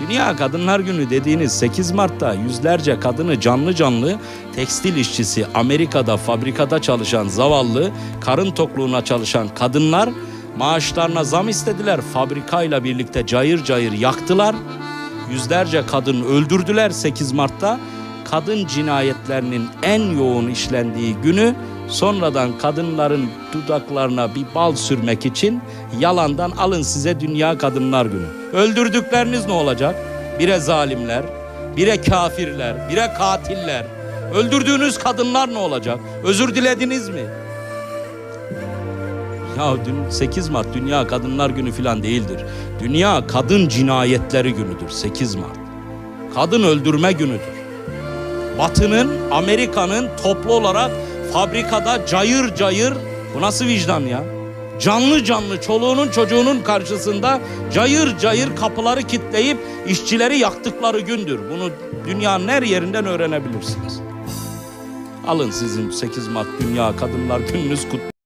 Dünya Kadınlar Günü dediğiniz 8 Mart'ta yüzlerce kadını canlı canlı tekstil işçisi, Amerika'da fabrikada çalışan zavallı, karın tokluğuna çalışan kadınlar maaşlarına zam istediler. Fabrikayla birlikte cayır cayır yaktılar. Yüzlerce kadın öldürdüler 8 Mart'ta. Kadın cinayetlerinin en yoğun işlendiği günü sonradan kadınların dudaklarına bir bal sürmek için yalandan alın size Dünya Kadınlar Günü. Öldürdükleriniz ne olacak? Bire zalimler, bire kafirler, bire katiller. Öldürdüğünüz kadınlar ne olacak? Özür dilediniz mi? Ya dün 8 Mart Dünya Kadınlar Günü falan değildir. Dünya Kadın Cinayetleri Günüdür 8 Mart. Kadın öldürme günüdür. Batı'nın, Amerika'nın toplu olarak fabrikada cayır cayır bu nasıl vicdan ya? Canlı canlı çoluğunun çocuğunun karşısında cayır cayır kapıları kitleyip işçileri yaktıkları gündür. Bunu dünyanın her yerinden öğrenebilirsiniz. Alın sizin 8 Mart Dünya Kadınlar Gününüz kutlu.